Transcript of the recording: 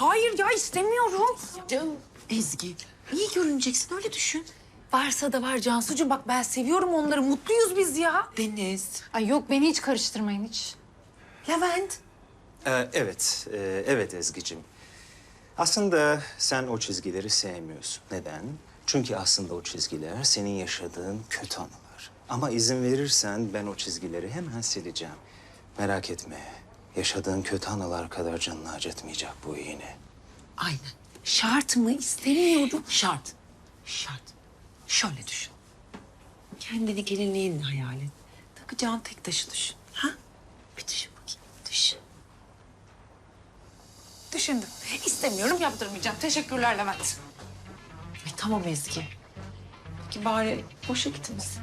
hayır ya istemiyorum. Canım Ezgi iyi görüneceksin öyle düşün. Varsa da var Cansucuğum bak ben seviyorum onları. Mutluyuz biz ya. Deniz. Ay yok beni hiç karıştırmayın hiç. Levent. Ee, evet, e, evet Ezgi'cim. Aslında sen o çizgileri sevmiyorsun. Neden? Çünkü aslında o çizgiler senin yaşadığın kötü anılar. Ama izin verirsen ben o çizgileri hemen sileceğim. Merak etme. Yaşadığın kötü anılar kadar canını acıtmayacak bu iğne. Aynen. Şart mı? İstemiyorum. Şart. Şart. Şöyle düşün. Kendini gelinliğin hayal et. Takacağın tek taşı düşün. Ha? Bir düşün bakayım. Düşün. Düşündüm. İstemiyorum yaptırmayacağım. Teşekkürler Levent. E, tamam Ezgi. Peki bari boşa gitmesin.